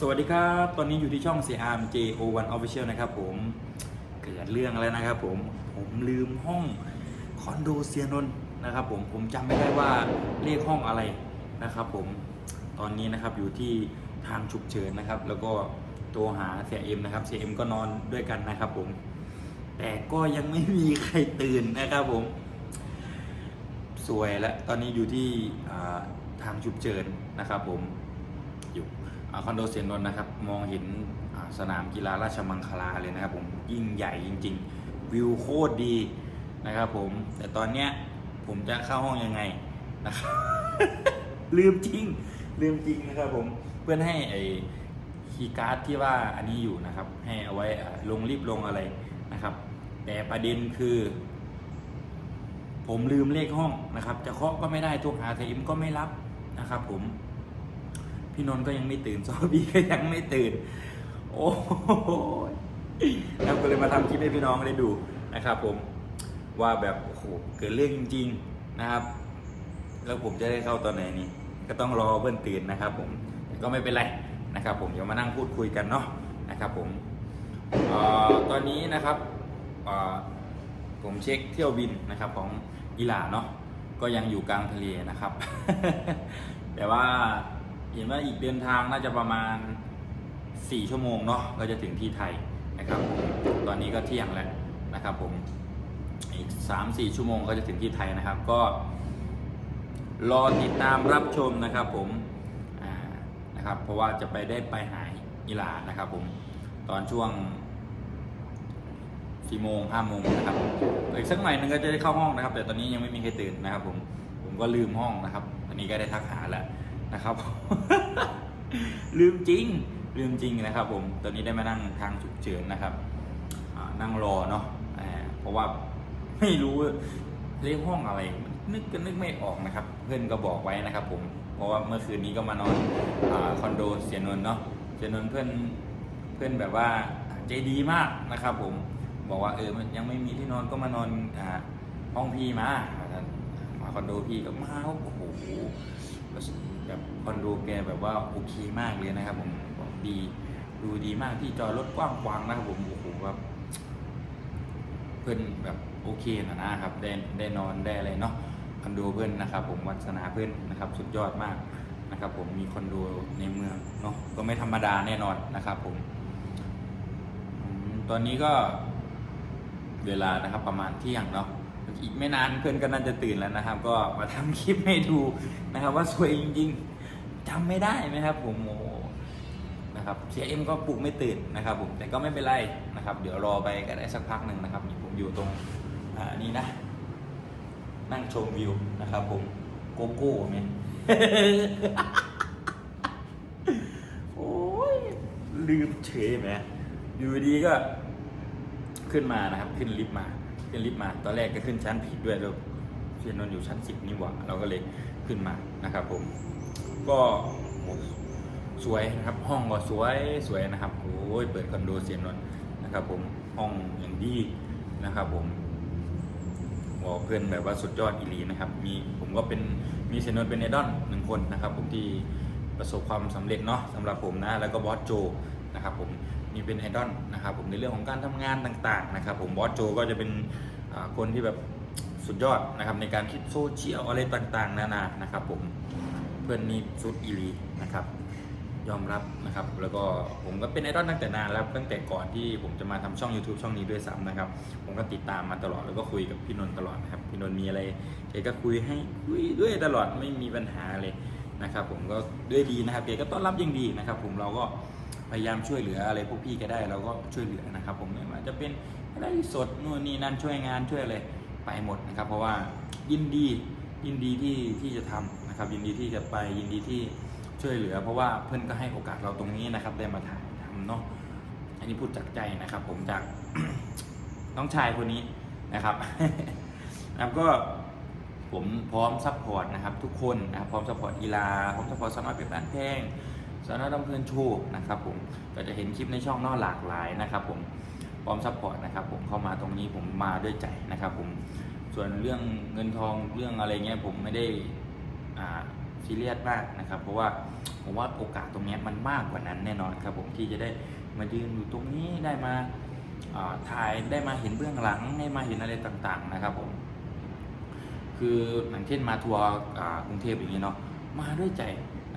สวัสดีครับ ตอนนี้อยู่ที่ช่อง CRM JO1 Official นะครับผมเกิดเรื่องแล้วนะครับผมผมลืมห้องคอนโดเซียนนท์นะครับผมผมจำไม่ได้ว่าเลขห้องอะไรนะครับผมตอนนี้นะครับอยู่ที่ทางฉุกเฉินนะครับ แล้วก็โทรหาเสียเอ็มนะครับเสียเอ็มก็นอนด้วยกันนะครับผม แต่ก็ยังไม่มีใครตื่นนะครับผม สวยแล้วตอนนี้อยู่ที่ทางฉุกเฉินนะครับผม คอนโดเซียนนนท์นะครับ มองเห็นสนามกีฬาราชมังคลาเลยนะครับ ผมยิ่งใหญ่จริง ๆ วิวโคตรดีนะครับผม แต่ตอนเนี้ยผมจะเข้าห้องยังไงนะครับลืมจริง ลืมจริงนะครับผมเพื่อนให้ไอ้คีย์การ์ดที่ว่าอันนี้อยู่นะครับ ให้เอาไว้ลงรีบลงอะไรนะครับ แต่ประเด็นคือ ผมลืมเลขห้องนะครับ จะเคาะก็ไม่ได้โทรหาเซอิมก็ไม่รับนะครับ ผม พี่นนท์ก็ยังไม่ตื่นซอบี้ก็ยังไม่ตื่น โอ้โหแล้วก็เลยมาทำคลิปให้พี่น้องได้ดูนะครับผมว่าแบบโอ้โหเกิดเรื่องจริง ๆนะครับ แล้วผมจะได้เข้าตอนไหนนี่ก็ต้องรอเพื่อนตื่นนะครับ ผมก็ไม่เป็นไรนะครับ ผมเดี๋ยวมานั่งพูดคุยกันเนาะนะครับ ผมออตอนนี้นะครับออผมเช็คเที่ยวบินนะครับของอิหร่านเนาะก็ยังอยู่กลางทะเลนะครับ แต่ว่า เห็นว่าอีกเดินทางน่าจะประมาณ 4 ชั่วโมงเนาะก็จะถึงที่ไทยนะครับ ตอนนี้ก็เที่ยงแล้วนะครับผมอีก 3-4 ชั่วโมงก็จะถึงที่ไทยนะครับ ก็ รอติดตามรับชมนะครับผมนะครับเพราะว่าจะไปได้ไปหาอิหร่านนะครับผมตอนช่วงสี่โมงห้าโมงนะครับอีกสักหน่อยนึงก็จะได้เข้าห้องนะครับ แต่ตอนนี้ยังไม่มีใครตื่นนะครับผมผมก็ลืมห้องนะครับตอนนี้ก็ได้ทักหาแล้ว นะครับ ลืมจริง ลืมจริงนะครับผมตอนนี้ได้มานั่งทางฉุกเฉินนะครับนั่งรอเนาะเพราะว่าไม่รู้เลขห้องอะไร นึกก็นึกไม่ออกนะครับ เพื่อนก็บอกไว้นะครับ ผม เพราะว่าเมื่อคืนนี้ก็มานอนอคอนโดเสียนนเนาะเสียนนเพื่อนเพื่อนแบบว่าใจดีมากนะครับ ผมบอกว่าเออมันยังไม่มีที่นอนก็มานอนอห้องพี่มามาคอนโดพี่ก็มาโอ้โห แบบคอนโดแกแบบว่าโอเคมากเลยนะครับ ผมดีดูดีมากที่จอรถกว้างขวางนะครับผมโอ้โหแบบเพื่อนแบบโอเคนะนะครับได้ได้นอนได้อะไรเนาะคอนโดเพื่อนนะครับ ผมวัฒนาเพื่อนนะครับ สุดยอดมากนะครับ ผมมีคอนโดในเมืองเนาะก็ไม่ธรรมดาแน่นอนนะครับ ผม ตอนนี้ก็เวลานะครับประมาณเที่ยงเนาะ อีกไม่นานเพื่อนก็น่าจะตื่นแล้วนะครับ ก็มาทำคลิปให้ดูนะครับ ว่าสวยจริงๆจำไม่ได้นะครับ ผมโอ้นะครับเสียเอ็มก็ปลุกไม่ตื่นนะครับ ผมแต่ก็ไม่เป็นไรนะครับ เดี๋ยวรอไปก็ได้สักพักหนึ่งนะครับผมอยู่ตรงอ่านี่นะ นั่งชมวิวนะครับ ผมโกโก้เนี่ยโอ้ยลืมเฉยไหมอยู่ดีก็ขึ้นมานะครับ ขึ้นลิฟต์มา ขึ้นลิฟต์มาตอนแรกก็ขึ้นชั้นผิดด้วยแล้วเพียนนอนอยู่ชั้นสิบนี่หว่าเราก็เลยขึ้นมานะครับ ผม ก็สวยนะครับห้องก็สวยสวยนะครับโอ้ยเปิดคอนโดเสียนนท์นะครับ ผมห้องอย่างดีนะครับ ผมบอกเพื่อนแบบว่าสุดยอดอีลีนะครับ มีผมก็เป็นมีเซนนเป็นไอดอลหนึ่งคนนะครับ ผมที่ประสบความสำเร็จเนาะสำหรับผมนะแล้วก็บอสโจนะครับ ผม มีเป็นไอดอลนะครับผมในเรื่องของการทำงานต่างๆนะครับผมบอสโจก็จะเป็นคนที่แบบสุดยอดนะครับในการคิดโซเชียลอะไรต่างๆ นานานะครับผมเพื่อนนี่สุดอีลีนะครับยอมรับนะครับแล้วก็ผมก็เป็นไอดอลตั้งแต่นานแล้วตั้งแต่ก่อนที่ผมจะมาทำช่อง YouTube ช่องนี้ด้วยซ้ำนะครับ ผมก็ติดตามมาตลอดแล้วก็คุยกับพี่นนท์ตลอดนะครับพี่นนท์มีอะไรแกก็คุยให้คุยด้วยตลอดไม่มีปัญหาเลยนะครับ ผมก็ด้วยดีนะครับแกก็ต้อนรับอยังดีนะครับ ผมเราก็ พยายามช่วยเหลืออะไรพวกพี่แกได้เราก็ช่วยเหลือนะครับ ผมไม่ว่าจะเป็นอะไรสดนู่นนี่นั่นช่วยงานช่วยอะไรไปหมดนะครับ เพราะว่ายินดียินดีที่ที่จะทำนะครับ ยินดีที่จะไปยินดีที่ช่วยเหลือ เพราะว่าเพื่อนก็ให้โอกาสเราตรงนี้นะครับ ได้มาถ่ายทำเนาะอันนี้พูดจากใจนะครับ ผมจากน้องชายคนนี้นะครับนะครับก็ผมพร้อมซัพพอร์ตนะครับ ทุกคนนะครับพร้อมซัพพอร์ตกีฬาพร้อมซัพพอร์ตสมารถเป็นบ้านแพง สารดำเพลินชว์นะครับผมก็จะเห็นคลิปในช่องนอกหลากหลายนะครับผมพร้อมซัพพอร์ตนะครับผมเข้ามาตรงนี้ผมมาด้วยใจนะครับผมส่วนเรื่องเงินทองเรื่องอะไรเงี้ยผมไม่ได้อ่าซีเรียสมากนะครับ เพราะว่าผมว่าโอกาสตรงนี้มันมากกว่านั้นแน่นอนครับผมที่จะได้มายืนอยู่ตรงนี้ได้มาถ่ายได้มาเห็นเบื้องหลังได้มาเห็นอะไรต่างๆนะครับผมคืออย่างเช่นมาทัวร์กรุงเทพอย่างนี้เนาะมาด้วยใจ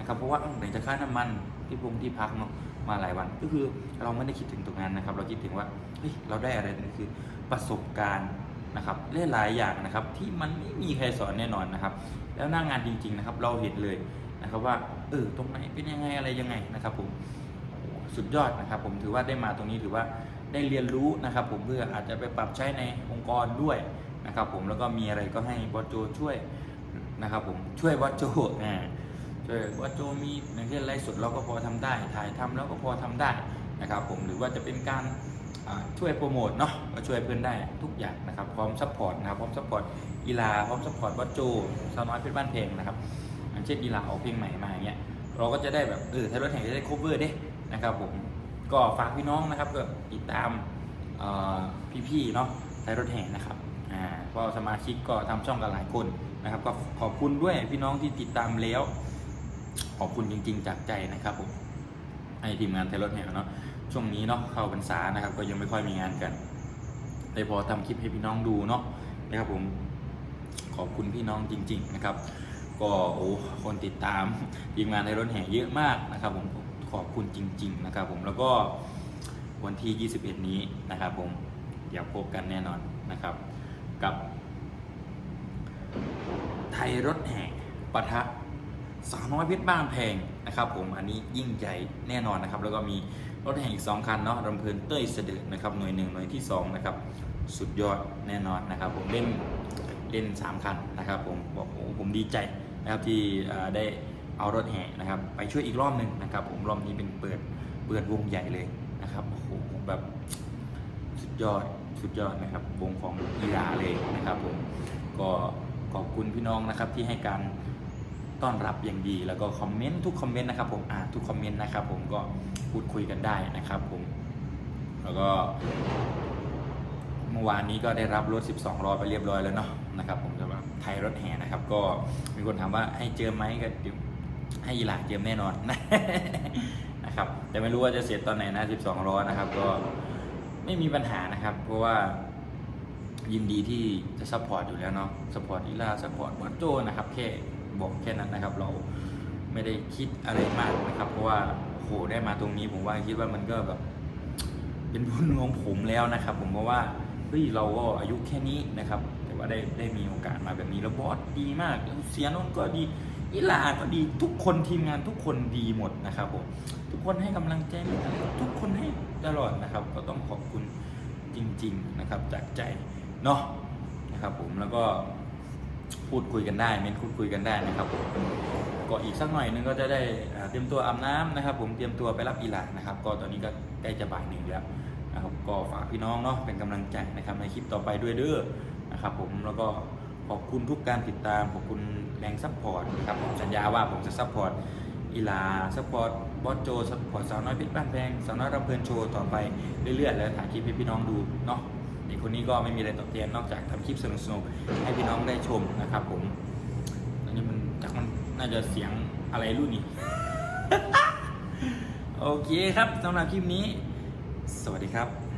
นะครับเพราะว่าไหนจะค่าน้ำมันที่พงที่พักเนาะมาหลายวัน ก็คือเราไม่ได้คิดถึงตรงนั้นนะครับ เราคิดถึงว่าเฮ้ยเราได้อะไรนั่นคือประสบการณ์นะครับหลายๆอย่างนะครับที่มันไม่มีใครสอนแน่นอนนะครับ แล้วหน้างานจริง ๆนะครับ เราเห็นเลยนะครับว่าเออตรงไหนเป็นยังไงอะไรยังไงนะครับผมสุดยอดนะครับ ผมถือว่าได้มาตรงนี้ถือว่าได้เรียนรู้นะครับ ผมเพื่ออาจจะไปปรับใช้ในองค์กรด้วยนะครับ ผมแล้วก็มีอะไรก็ให้บอสโจช่วยนะครับ ผมช่วยบอสโจอ่า ช่วยบอสโจมีอย่างเช่นไลฟ์สดเราก็พอทำได้ ถ่ายทำแล้วก็พอทำได้นะครับผมหรือว่าจะเป็นการช่วยโปรโมทเนาะก็ช่วยเพื่อนได้ทุกอย่างนะครับพร้อมซัพพอร์ตนะครับพร้อมซัพพอร์ตกีฬาพร้อมซัพพอร์ตบอสโจสาวน้อยเพชรบ้านเพลงนะครับอย่างเช่นกีฬาออกเพลงใหม่มาอย่างเงี้ยเราก็จะได้แบบเออไทยรถแห่งจะได้ cover เด้นะครับผมก็ฝากพี่น้องนะครับก็ติดตามออพี่ๆเนาะไทยรถแห่นะครับอ่าเพราะสมาชิกก็ทำช่องกันหลายคนนะครับก็ขอบคุณด้วยพี่น้องที่ติดตามแล้ว ขอบคุณจริง ๆ จากใจนะครับผมให้ทีมงานไทยรถแห่เนาะช่วงนี้เนาะเข้าพรรษานะครับ ก็ยังไม่ค่อยมีงานกันเลยพอทำคลิปให้พี่น้องดูเนาะนะครับผมขอบคุณพี่น้องจริง ๆ นะครับ ก็โอ้คนติดตามทีมงานในรถแห่เยอะมากนะครับ ผมขอบคุณจริง ๆ นะครับ ผมแล้วก็วันที่ 21 นี้นะครับ ผมเดี๋ยวพบกันแน่นอนนะครับ กับ ไทยรถแห่ปะทะ สาวน้อยเพชรบ้านแพงนะครับผมอันนี้ยิ่งใหญ่แน่นอนนะครับแล้วก็มีรถแห่งอีก2คันเนาะรำเพลินเต้ยเสด็จนะครับหน่วยหนึ่งหน่วยที่2นะครับสุดยอดแน่นอนนะครับผมเล่นเล่น3คันนะครับผมบอกโอ้ผมดีใจนะครับที่ได้เอารถแห่นะครับไปช่วยอีกรอบหนึ่งนะครับผมรอบนี้เป็นเปิดเปิดวงใหญ่เลยนะครับโอ้โหแบบสุดยอดสุดยอดนะครับวงของอีลาเลยนะครับผมก็ขอบคุณพี่น้องนะครับที่ให้การ ต้อนรับอย่างดี แล้วก็คอมเมนต์ทุกคอมเมนต์นะครับผมอ่านทุกคอมเมนต์นะครับผมก็พูดคุยกันได้นะครับผมแล้วก็เมื่อวานนี้ก็ได้รับรถ 12ล้อไปเรียบร้อยแล้วเนาะนะครับผมสำหรับไทยรถแห่นะครับ ก็มีคนถามว่าให้เจอไหมก็เดี๋ยวให้อีหลาเจอแน่นอนนะครับแต่ไม่รู้ว่าจะเสร็จตอนไหนนะ 12ล้อนะครับ ก็ไม่มีปัญหานะครับ เพราะว่ายินดีที่จะซัพพอร์ตอยู่แล้วเนาะซัพพอร์ตอีลาซัพพอร์ตวัดโจนะครับแค่ บอกแค่นั้นนะครับ เราไม่ได้คิดอะไรมากนะครับ เพราะว่าโหได้มาตรงนี้ผมว่าคิดว่ามันก็แบบ เป็นบุญของผมแล้วนะครับ ผมเพราะว่าเฮ้ยเราก็อายุแค่นี้นะครับ แต่ว่าได้ได้มีโอกาสมาแบบนี้แล้วบอสดีมากเสียนนท์ก็ดีอีลาก็ดีทุกคนทีมงานทุกคนดีหมดนะครับผมทุกคนให้กำลังใจทุกคนให้ตลอดนะครับ ก็ต้องขอบคุณจริง ๆนะครับ จากใจเนาะนะครับผมแล้วก็ พูดคุยกันได้เม้นพูดคุยกันได้นะครับก็อีกสักหน่อยนึงก็จะได้เตรียมตัวอาบน้ำนะครับ ผมเตรียมตัวไปรับอีหลานะครับ ก็ตอนนี้ก็ใกล้จะบ่ายหนึ่งแล้วนะครับก็ฝากพี่น้องเนาะเป็นกำลังใจนะครับในคลิปต่อไปด้วยเด้อนะครับ ผมแล้วก็ขอบคุณทุกการติดตามขอบคุณแรงซัพพอร์ตนะครับผมสัญญาว่าผมจะซัพพอร์ตอีหลาซัพพอร์ตบอสโจซัพพอร์ตสาวน้อยพชรบ้านแพงสาวน้อยรำเพลินโชว์ต่อไปเรื่อยๆ แล้วถ่ายคลิปให้พี่น้องดูเนาะ เด็กคนนี้ก็ไม่มีอะไรตอบแทนนอกจากทำคลิปสนุกๆให้พี่น้องได้ชมนะครับ ผมอันนี้มันจากมันน่าจะเสียงอะไรรุ่นนี้โอเคครับสำหรับคลิปนี้ สวัสดีครับ